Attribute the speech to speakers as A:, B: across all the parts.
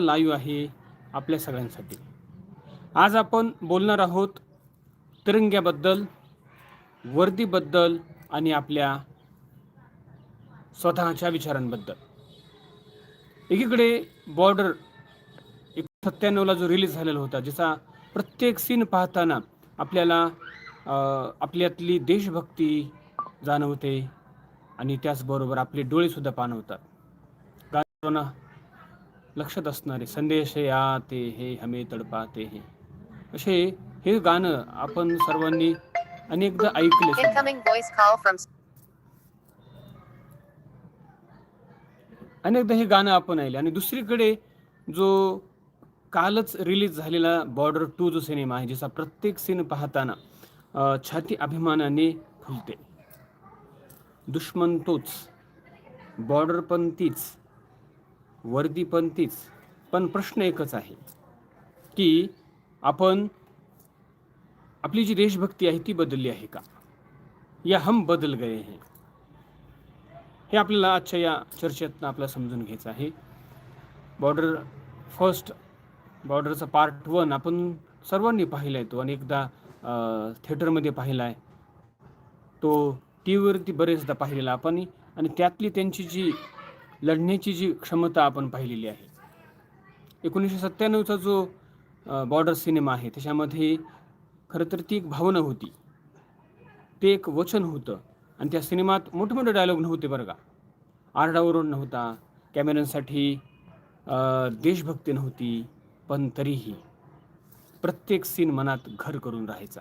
A: Live आहे आपल्या सगळ्यांसाठी. आज आपण बोलणार आहोत तिरंग्याबद्दल वर्दीबद्दल आणि आपल्या स्वतःच्या विचारांबद्दल. एकीकडे बॉर्डर एक सत्त्याण्णवला जो रिलीज झालेला होता ज्याचा प्रत्येक सीन पाहताना आपल्याला अं, आपल्यातली देशभक्ती जाणवते आणि त्याचबरोबर आपले डोळेसुद्धा पाणवतात गाणं लक्षात असणारे संदेश हे आते हे हमे तडपाते हे. असे हे गाणं आपण सर्वांनी अनेकदा ऐकले. अनेकदा हे गाणं आपण ऐकले. आणि दुसरीकडे जो कालच रिलीज झालेला बॉर्डर टू जो सिनेमा आहे ज्याचा प्रत्येक सीन पाहताना छाती अभिमानाने फुलते. दुश्मन तोच. बॉर्डर पण तीच. वर्दी पण तीच. पण प्रश्न एकच आहे की आपण आपली जी देशभक्ती आहे ती बदलली आहे का? या हम बदल गए हैं. हे आपल्याला आजच्या या चर्चेतनं आपल्याला समजून घ्यायचं आहे. बॉर्डर फर्स्ट बॉर्डरचा पार्ट वन आपण सर्वांनी पाहिला आहे तो अनेकदा थिएटरमध्ये पाहिला आहे तो टी व्हीवरती बरेचदा पाहिलेला आपण आणि त्यातली त्यांची जी लढण्याची जी क्षमता आपण पाहिलेली आहे. एकोणीसशे सत्त्याण्णवचा जो बॉर्डर सिनेमा आहे त्याच्यामध्ये खरं तर ती एक भावना होती. ते एक वचन होतं आणि त्या सिनेमात मोठमोठे डायलॉग नव्हते बरं का. आरडाओरड नव्हता कॅमेऱ्यांसाठी देशभक्ती नव्हती पण तरीही प्रत्येक सीन मनात घर करून राहायचा.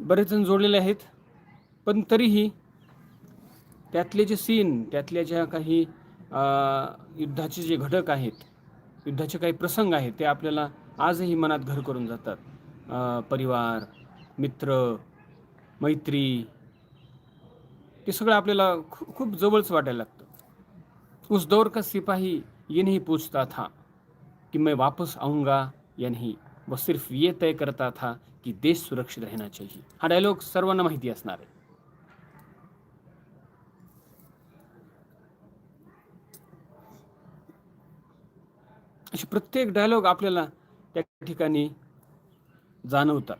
A: बरेच जण जोडलेले आहेत. पण तरीही त्यातले जे सीन त्यातल्या ज्या काही युद्धाचे जे घटक आहेत युद्धाचे काही प्रसंग आहेत ते आपल्याला आजही मनात घर करून जातात. परिवार मित्र मैत्री ते सगळं आपल्याला खू खूप जवळच वाटायला लागतं. उस दौर का सिपाही ये नहीं पूछता था कि मैं वापस आऊंगा या नहीं. व सिर्फ ये तय करता था की देश सुरक्षित रहना चाहिए. हा डायलॉग सर्वांना माहिती असणार आहे. असे प्रत्येक डायलॉग आपल्याला त्या ठिकाणी जाणवतात.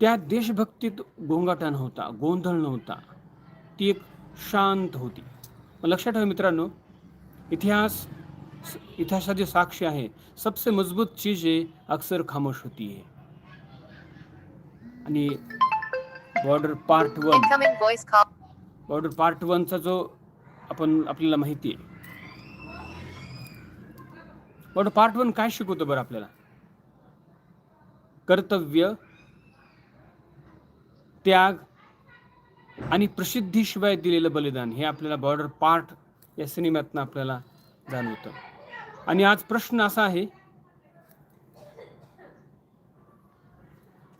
A: त्या देशभक्तीत गोंगाटा नव्हता गोंधळ नव्हता. ती एक शांत होती. मग लक्षात ठेवा मित्रांनो इतिहास इतिहासाची साक्षी आहे. सबसे मजबूत चीजें अक्सर खामोश होती है. आणि border part one. Border part वनचा जो आपण आपल्याला माहिती आहे. बॉर्डर पार्ट वन काय शिकवतो बरं आपल्याला? कर्तव्य त्याग आणि प्रसिद्धीशिवाय दिलेलं बलिदान हे आपल्याला बॉर्डर पार्ट या सिनेमातनं आपल्याला जाणवतं. आणि आज प्रश्न असा आहे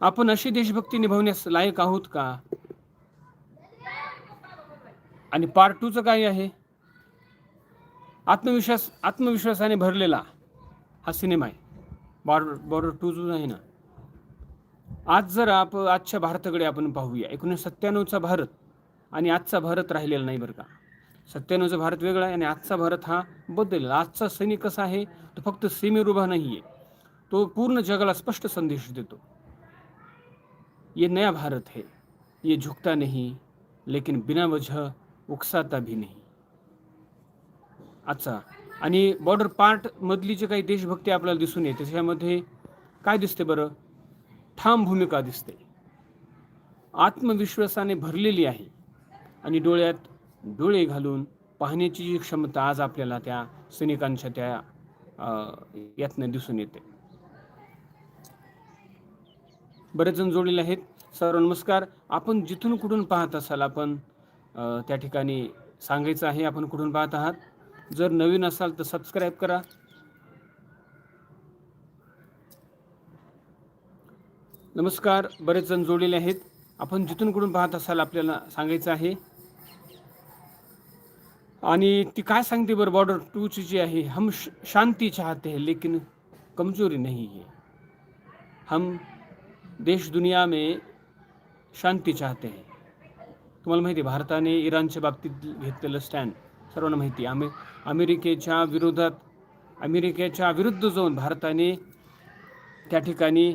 A: आपण अशी देशभक्ती निभावण्यास लायक आहोत का? आणि पार्ट टूचं काय आहे? आत्मविश्वास आत्मविश्वासाने भरलेला हा सिनेमा आहे. बॉर्डर बॉर्डर टू जो आहे ना आज जर आप आजच्या भारताकडे आपण पाहूया एकोणीसशे सत्त्याण्णवचा भारत आणि आजचा भारत राहिलेला नाही बरं का. सत्त्याण्णवचा भारत वेगळा आहे आणि आजचा भारत हा बदललेला आजचा सैनिक कसा आहे तो फक्त सीमेवर उभा नाही आहे तो पूर्ण जगाला स्पष्ट संदेश देतो. ये नया भारत है. ये झुकता नहीं लेकिन बिना वजह उकसाता भी नहीं. अच्छा आणि बॉर्डर पार्ट मधली जी काही देशभक्ती आपल्याला दिसून येते त्याच्यामध्ये काय दिसते बरं? ठाम भूमिका दिसते. आत्मविश्वासाने भरलेली आहे. आणि डोळ्यात डोळे घालून पाहण्याची जी क्षमता आज आपल्याला त्या सैनिकांच्या त्या यातनं दिसून येते. बरेच जण जोडलेले आहेत. सर नमस्कार. आपण जिथून कुठून पाहत असाल आपण त्या ठिकाणी सांगायचं आहे आपण कुठून पाहत आहात? जर नवीन असाल तर सबस्क्राईब करा. नमस्कार बरेच जण जोडलेले आहेत. आपण जिथून कुठून पाहत असाल आपल्याला सांगायचं आहे. आणि ती काय सांगते बरं बॉर्डर टूची जी आहे हम श- चाहते हैं लेकिन कमजोरी नहीं है. हम देश दुनिया में शांती चाहते हैं. तुम्हाला माहिती आहे भारताने इराणच्या बाबतीत घेतलेलं स्टँड सर्वांना माहिती आहे. अमे अमेरिकेच्या विरोधात अमेरिकेच्या विरुद्ध जाऊन भारताने त्या ठिकाणी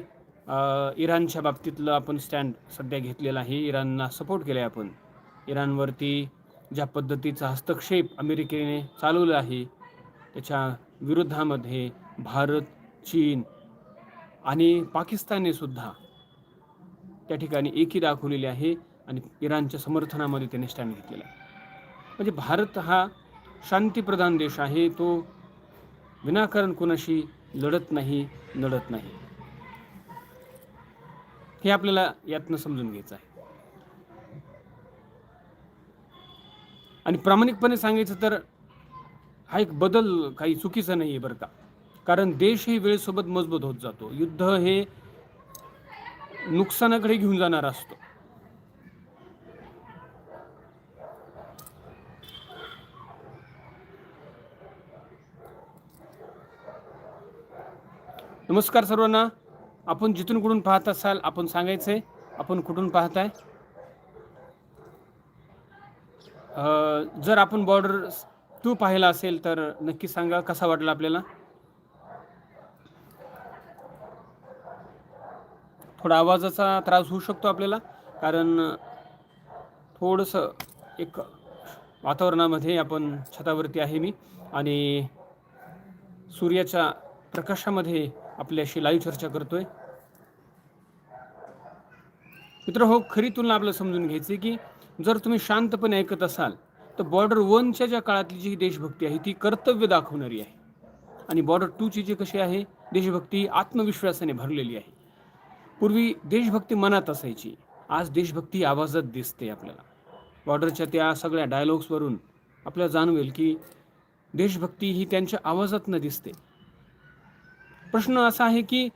A: इराणच्या बाबतीतलं आपण स्टँड सध्या घेतलेलं आहे. इराणला सपोर्ट केला आहे आपण. इराणवरती ज्या पद्धतीचा हस्तक्षेप अमेरिकेने चालवला आहे त्याच्या विरोधामध्ये भारत चीन आणि पाकिस्तानने सुद्धा त्या ठिकाणी एकी दाखवलेली आहे आणि इराणच्या समर्थनामध्ये त्याने स्टँड घेतलेला आहे. म्हणजे भारत हा शांतीप्रधान देश आहे. तो विनाकारण कोणाशी लढत नाही लढत नाही. हे आपल्याला यातनं समजून घ्यायचं आहे. आणि प्रामाणिकपणे सांगायचं तर हा एक बदल काही चुकीचा नाही आहे बरं का. कारण देश हे वेळेसोबत मजबूत होत जातो. युद्ध हे नुकसानाकडे घेऊन जाणार असतो. नमस्कार सर्वांना. आपण जिथून कुठून पाहत असाल आपण सांगायचं आहे आपण कुठून पाहत आहे जर आपण बॉर्डर टू पाहिला असेल तर नक्की सांगा कसा वाटला आपल्याला? थोडा आवाजाचा त्रास होऊ शकतो आपल्याला कारण थोडंसं एक वातावरणामध्ये आपण छतावरती आहे मी आणि सूर्याच्या प्रकाशामध्ये आपल्याशी लाईव्ह चर्चा करतोय. मित्र हो खरी तुलना आपल्याला समजून घ्यायची की जर तुम्ही शांतपणे ऐकत असाल तर बॉर्डर वनच्या ज्या काळातली जी देशभक्ती आहे ती कर्तव्य दाखवणारी आहे. आणि बॉर्डर टूची जी कशी आहे देशभक्ती आत्मविश्वासाने भरलेली आहे. पूर्वी देशभक्ती मनात असायची आज देशभक्ती आवाजात दिसते आपल्याला. बॉर्डरच्या त्या सगळ्या डायलॉग्सवरून आपल्याला जाणवेल की देशभक्ती ही त्यांच्या आवाजातनं दिसते. प्रश्न असा आहे कि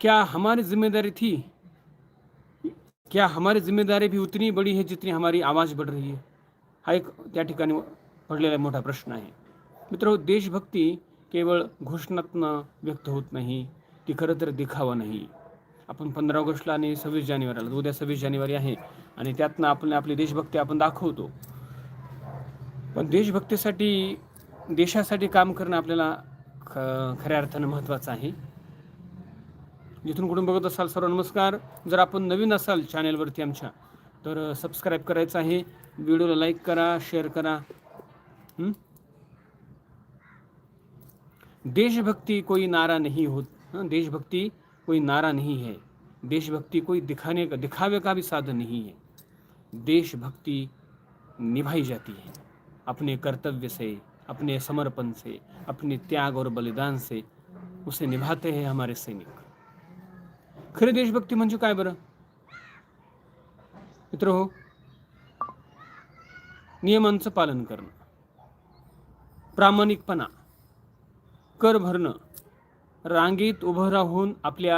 A: क्या हमारी जिम्मेदारी थी? क्या हमारी जिम्मेदारी भी उतनी बड़ी है जितनी हमारी आवाज़ बढ़ रही है? हा एक त्या ठिकाणी पडलेला मोठा प्रश्न आहे. मित्र देशभक्ती केवळ घोषणातनं व्यक्त होत नाही ती खरं तर दिखावा नाही. आपण पंधरा ऑगस्टला आणि सव्वीस जानेवारीला उद्या सव्वीस जानेवारी आहे आणि त्यातनं आपण आपली देशभक्ती आपण दाखवतो. पण देशभक्तीसाठी देशासाठी काम करणं आपल्याला ख खऱ्या अर्थानं महत्त्वाचं आहे. जिथून कुठून बघत असाल सर्व नमस्कार. जर आपण नवीन असाल चॅनेलवरती आमच्या तर सबस्क्राईब करायचं आहे. व्हिडिओला लाईक करा शेअर करा. देशभक्ती देशभक्ति कोई नारा नहीं हो हाँ, देशभक्ति कोई नारा नहीं है. देशभक्ति कोई दिखाने का दिखावे का भी साधन नहीं है. देशभक्ति निभाई जाती है अपने कर्तव्य से. अपने समर्पण से अपने त्याग और बलिदान से उसे निभाते हैं हमारे सैनिक। खरी देशभक्ती म्हणजे काय बरं? मित्र हो नियमांचं पालन करणं प्रामाणिकपणा कर भरणं रांगेत उभं राहून आपल्या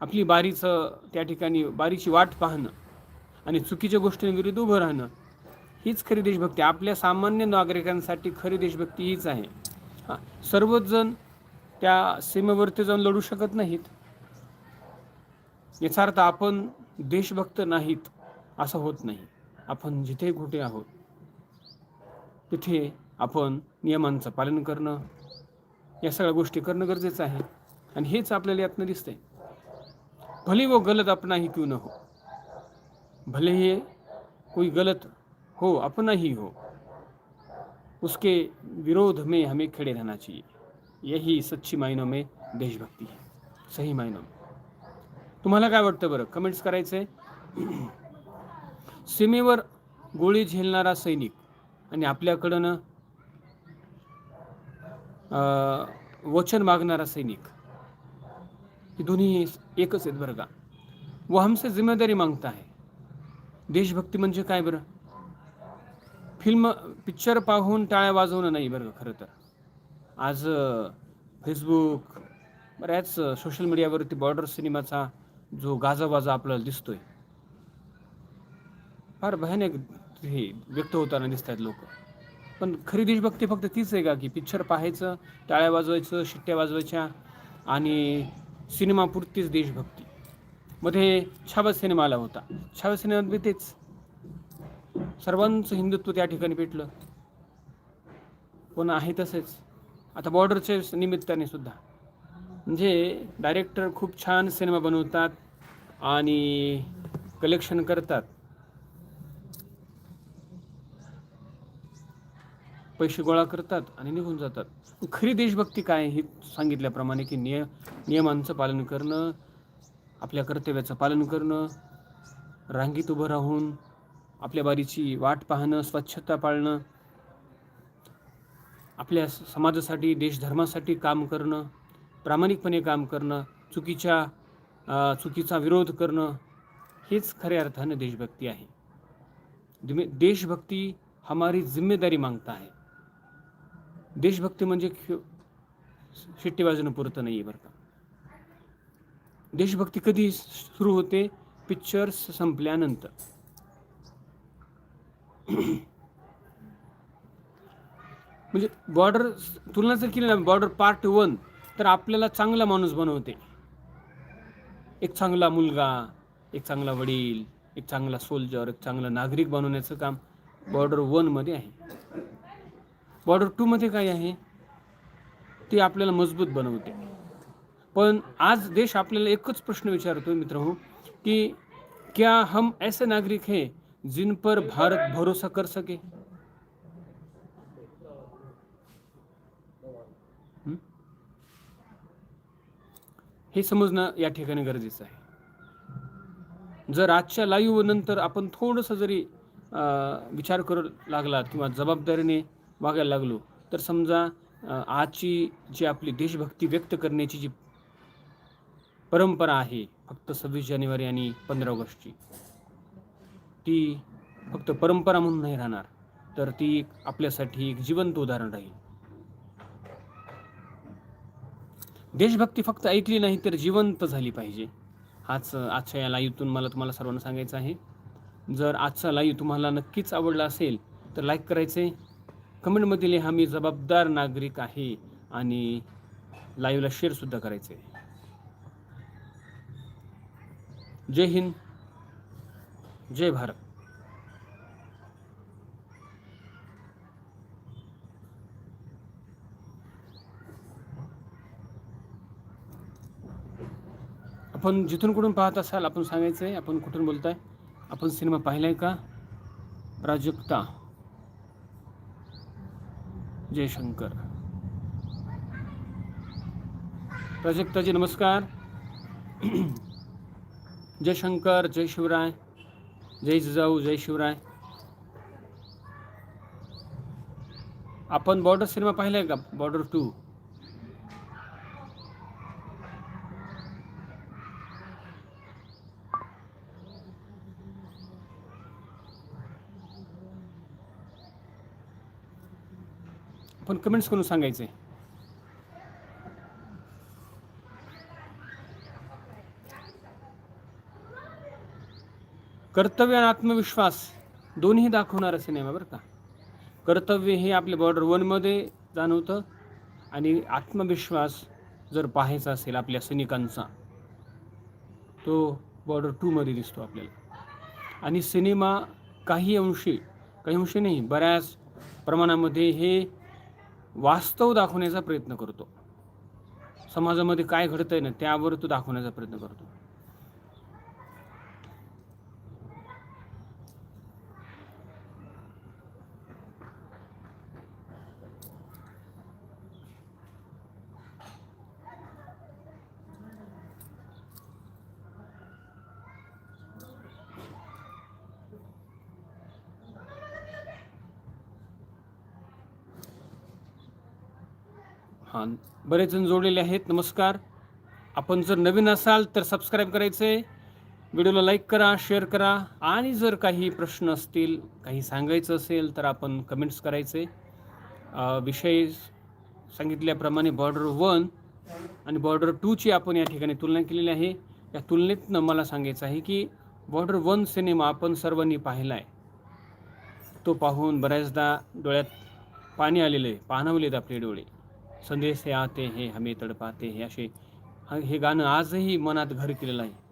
A: आपली बारीचं त्या ठिकाणी बारीची वाट पाहणं आणि चुकीच्या गोष्टींविरुद्ध उभं राहणं हीच खरी देशभक्ती. आपल्या सामान्य नागरिकांसाठी खरी देशभक्ती हीच आहे. हां सर्वच जण त्या सीमेवरती जाऊन लढू शकत नाहीत. याचा अर्थ आपण देशभक्त नाहीत असं होत नाही. आपण जिथे कुठे आहोत तिथे आपण नियमांचं पालन करणं या सगळ्या गोष्टी करणं गरजेचं आहे. आणि हेच आपल्याला यातनं दिसतंय. भले व गलत आपणही क्यू क्यों न हो भले हे कोई गलत हो अपना ही। हो उसके विरोध में हमें खड़े रहना चाहिए। यही सच्ची मायनों में देशभक्ती है। सही मायनों में। तुम्हाला काय वाटतं बरं? कमेंट्स करायचे सीमेवर गोळी झेलणारा सैनिक आणि आपल्याकडनं वचन मागणारा सैनिक हे दोन्ही एकच आहेत बरं का? व हमसे जिम्मेदारी मागता आहे देशभक्ती म्हणजे काय बरं? फिल्म पिक्चर पाहून टाळ्या वाजवणं नाही बरं खरं तर. आज फेसबुक बऱ्याच सोशल मीडियावरती बॉर्डर सिनेमाचा जो गाजावाजा आपल्याला दिसतोय फार भयानक हे व्यक्त होताना दिसत आहेत लोक. पण खरी देशभक्ती फक्त तीच आहे का की पिक्चर पाहायचं टाळ्या वाजवायचं शिट्ट्या वाजवायच्या आणि सिनेमापुरतीच देशभक्ती. मध्ये छावा सिनेमा आला होता. छावा सिनेमात बी तेच सर्वांचं हिंदुत्व त्या ठिकाणी पेटलं. पण आहे तसेच. आता बॉर्डरचे निमित्ताने सुद्धा. म्हणजे डायरेक्टर खूप छान सिनेमा बनवतात आणि कलेक्शन करतात. पैसे गोळा करतात आणि निघून जातात. खरी देशभक्ती काय हे सांगितल्याप्रमाणे की निय नियमांचं पालन करणं आपल्या कर्तव्याचं पालन करणं रांगीत उभं राहून आपल्या बारीची वाट पाहणं स्वच्छता पाळणं आपल्या समाजासाठी देशधर्मासाठी काम करणं प्रामाणिकपणे काम करणं चुकीच्या चुकीचा विरोध करणं हेच खऱ्या अर्थानं देशभक्ती आहे. देशभक्ती हमारी जिम्मेदारी मागता आहे. देशभक्ती म्हणजे खे- शिट्टी पुरतं नाही आहे बरं का. देशभक्ती कधी सुरू होते? पिक्चर्स संपल्यानंतर. म्हणजे बॉर्डर तुलना जर केली ना बॉर्डर पार्ट वन तर आपल्याला चांगला माणूस बनवते. एक चांगला मुलगा एक चांगला वडील एक चांगला सोल्जर एक चांगला नागरिक बनवण्याचं काम बॉर्डर वनमध्ये आहे. बॉर्डर टूमध्ये काय आहे? ते आपल्याला मजबूत बनवते. पण आज देश आपल्याला एकच प्रश्न विचारतो मित्र हो की क्या हम ऐसे नागरिक है जिन पर भारत भरोसा कर सके। हे समजणं या ठिकाणी गरजेचं आहे. जर आजच्या लाईव्ह नंतर आपण थोडंसं जरी विचार करू लागला किंवा जबाबदारीने वागायला लागलो तर समजा आजची जी आपली देशभक्ती व्यक्त करण्याची जी परंपरा आहे फक्त सव्वीस जानेवारी आणि पंधरा ऑगस्टची ती फक्त परंपरा म्हणून नाही राहणार तर ती आपल्यासाठी एक जिवंत उदाहरण राहील. देशभक्ती फक्त ऐकली नाही तर जिवंत झाली पाहिजे. हाच आजच्या या लाईव्हतून मला तुम्हाला सर्वांना सांगायचं आहे. जर आजचा लाईव्ह तुम्हाला नक्कीच आवडला असेल तर लाईक करायचे. कमेंटमध्ये लिहा मी जबाबदार नागरिक आहे आणि लाईव्हला शेअरसुद्धा करायचे. जय हिंद. जय भारत. आपण जिथून कुठून पाहत असाल आपण सांगायचं आहे आपण कुठून बोलताय? आपण सिनेमा पाहिलाय का? प्राजक्ता. जयशंकर. प्राजक्ताजी नमस्कार. जयशंकर जय शिवराय. जय जिजाऊ जय शिवराय. आपण बॉर्डर सिनेमा पाहिलाय का? बॉर्डर टू आपण कमेंट्स करून सांगायचे कर्तव्य आणि आत्मविश्वास दोन्ही दाखवणारा सिनेमा बरं का. कर्तव्य हे आपल्या बॉर्डर वनमध्ये जाणवतं आणि आत्मविश्वास जर पाहायचा असेल आपल्या सैनिकांचा तो बॉर्डर टूमध्ये दिसतो आपल्याला. आणि सिनेमा काही अंशी काही अंशी नाही बऱ्याच प्रमाणामध्ये हे वास्तव दाखवण्याचा प्रयत्न करतो. समाजामध्ये काय घडतंय ना त्यावर तो दाखवण्याचा प्रयत्न करतो. बरेच जण जोडलेले आहेत. नमस्कार. आपण जर नवीन असाल तर सबस्क्राईब करायचे व्हिडिओला लाईक करा शेअर करा. आणि जर काही प्रश्न असतील काही सांगायचं असेल तर आपण कमेंट्स करायचे. विषय सांगितल्याप्रमाणे बॉर्डर वन आणि बॉर्डर टूची आपण या ठिकाणी तुलना केलेली आहे. या तुलनेतनं मला सांगायचं आहे की बॉर्डर वन सिनेमा आपण सर्वांनी पाहिला आहे तो पाहून बऱ्याचदा डोळ्यात पाणी आलेलं आहे. पाहणवलेत आपले डोळे. संदेश हे आते हे हमे तडपाते हे असे हे गाणं आजही मनात घर केलेलं आहे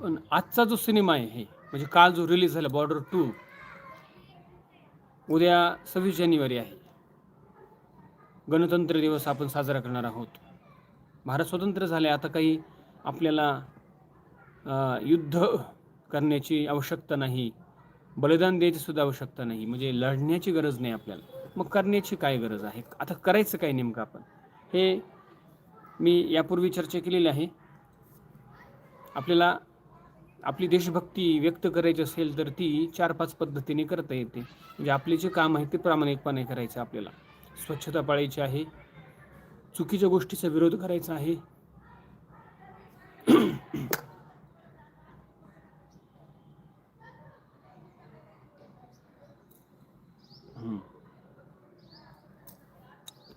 A: पण आजचा जो सिनेमा आहे हे म्हणजे काल जो रिलीज झाला बॉर्डर टू उद्या सव्वीस जानेवारी आहे. गणतंत्र दिवस आपण साजरा करणार आहोत. भारत स्वतंत्र झाले आता काही आपल्याला युद्ध करण्याची आवश्यकता नाही बलिदान द्यायची सुद्धा आवश्यकता नाही म्हणजे लढण्याची गरज नाही आपल्याला. मग करण्याची काय गरज आहे? आता करायचं काय नेमकं आपण? हे मी यापूर्वी चर्चा केलेली आहे. आपल्याला आपली देशभक्ती व्यक्त करायची असेल तर ती चार पाच पद्धतीने करता येते. म्हणजे आपले जे काम आहे ते प्रामाणिकपणे करायचं आपल्याला. स्वच्छता पाळायची आहे. चुकीच्या गोष्टीचा विरोध करायचा आहे.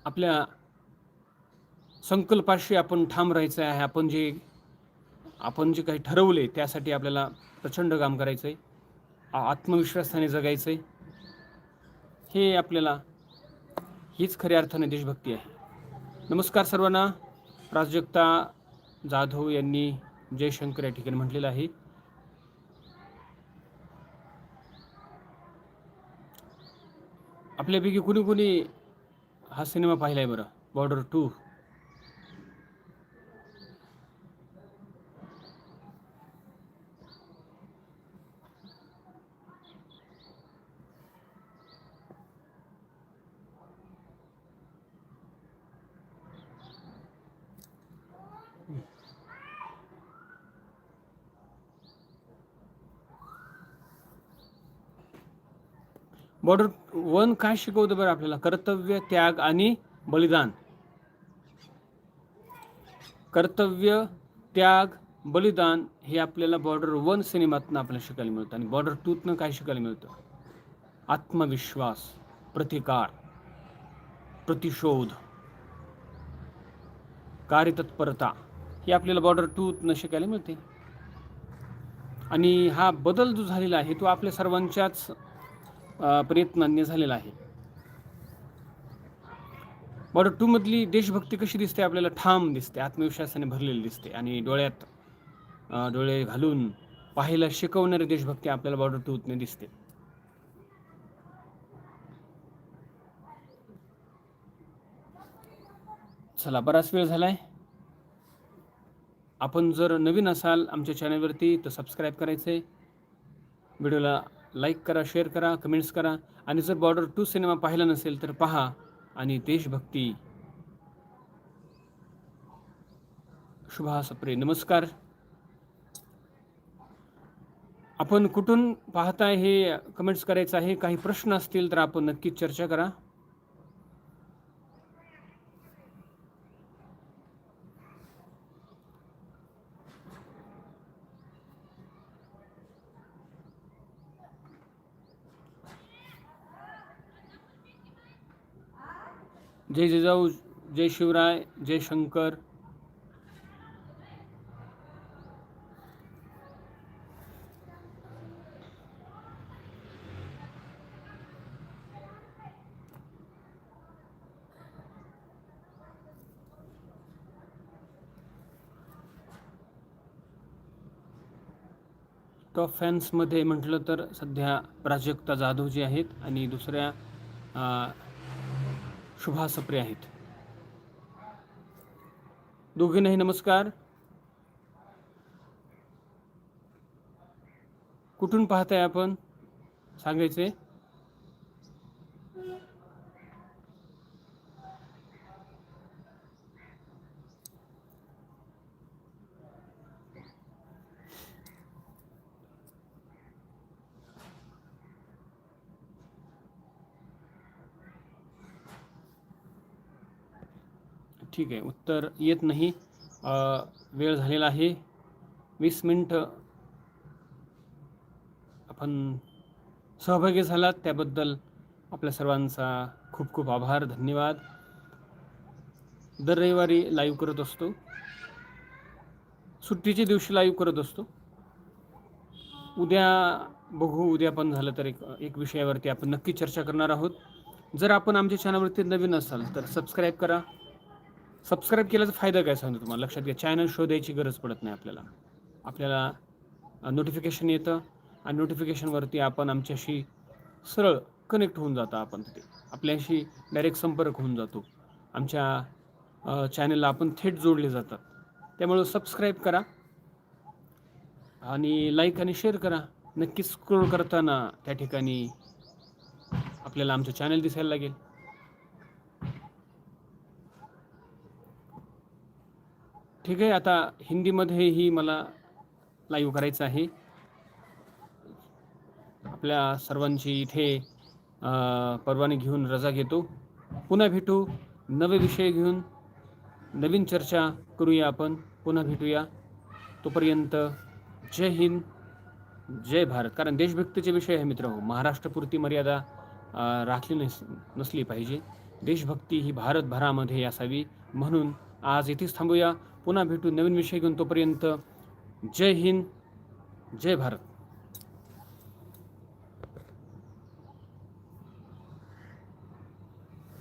A: आपल्या संकल्पाशी आपण ठाम राहायचं आहे आपण जे आपण जे काही ठरवले त्यासाठी आपल्याला प्रचंड काम करायचं आहे आत्मविश्वासाने जगायचं आहे हे आपल्याला हीच खऱ्या अर्थाने देशभक्ती आहे. नमस्कार सर्वांना. प्राजक्ता जाधव यांनी जयशंकर या ठिकाणी म्हटलेलं आहे. आपल्यापैकी कुणी कुणी हा सिनेमा पाहिलाय बरं बॉर्डर टू बॉर्डर वन काय शिकवतं बरं आपल्याला? कर्तव्य त्याग आणि बलिदान. कर्तव्य त्याग बलिदान हे आपल्याला बॉर्डर वन सिनेमातनं आपल्याला शिकायला मिळतं आणि बॉर्डर टूतनं काय शिकायला मिळतं? आत्मविश्वास प्रतिकार प्रतिशोध कार्यतत्परता हे आपल्याला बॉर्डर टूतनं शिकायला मिळते. आणि हा बदल जो झालेला आहे तो आपल्या सर्वांच्याच प्रयत्नांनी झालेला आहे. बॉर्डर टू मधली देशभक्ती कशी दिसते? आपल्याला ठाम दिसते आत्मविश्वासाने भरलेली दिसते आणि डोळ्यात डोळे घालून पाहायला शिकवणारी देशभक्ती आपल्याला बॉर्डर टूतने दिसते. चला बराच वेळ झालाय. आपण जर नवीन असाल आमच्या चॅनलवरती तर सबस्क्राईब करायचं आहे व्हिडिओला लाईक करा शेअर करा कमेंट्स करा. आणि जर बॉर्डर टू सिनेमा पाहिला नसेल तर पहा आणि देशभक्ती. शुभा सप्रे नमस्कार. आपण कुठून पाहताय हे कमेंट्स करायचं आहे? काही प्रश्न असतील तर आपण नक्कीच चर्चा करा. जय जिजाऊ जय शिवराय जय शंकर. टॉप फॅन्समध्ये म्हटलं तर सध्या प्राजक्ता जाधव जी आहेत आणि दुसऱ्या शुभा सप्रे आहेत. दोघींनाही नमस्कार. कुठून पाहताय आपण? सांगायचे. ठीक आहे. उत्तर येत नाही. वेळ झालेला आहे. वीस मिनटं आपण सहभागी झालात. त्याबद्दल आपल्या सर्वांचा खूप खूप आभार. धन्यवाद. दर रविवारी लाईव्ह करत असतो. सुट्टीच्या दिवशी लाईव्ह करत असतो. उद्या बघू. उद्या पण झालं तर एक एक विषयावरती आपण नक्की चर्चा करणार आहोत. जर आपण आमच्या चॅनलवरती नवीन असाल तर सबस्क्राईब करा. सबस्क्राईब केल्याचा फायदा काय सांगतो तुम्हाला? लक्षात घ्या चॅनल शोधायची गरज पडत नाही आपल्याला. आपल्याला नोटिफिकेशन येतं आणि नोटिफिकेशनवरती आपण आमच्याशी सरळ कनेक्ट होऊन जाता आपण तिथे. आपल्याशी डायरेक्ट संपर्क होऊन जातो. आमच्या चॅनलला आपण थेट जोडले जातात. त्यामुळं सबस्क्राईब करा आणि लाईक आणि शेअर करा. नक्की स्क्रोल करताना त्या ठिकाणी आपल्याला आमचं चॅनल दिसायला लागेल. ठीक आहे आता हिंदीमध्येही मला लाईव्ह करायचं आहे. आपल्या सर्वांची इथे परवानगी घेऊन रजा घेतो. पुन्हा भेटू नवे विषय घेऊन नवीन चर्चा करूया आपण पुन्हा भेटूया. तोपर्यंत जय हिंद जय भारत. कारण देशभक्तीचे विषय आहे मित्र महाराष्ट्रपुरती मर्यादा राखली नस नसली पाहिजे. देशभक्ती ही भारतभरामध्ये असावी म्हणून आज इथेच थांबूया. पुन्हा भेटू नवीन विषय घेऊन तोपर्यंत जय हिंद जय भारत.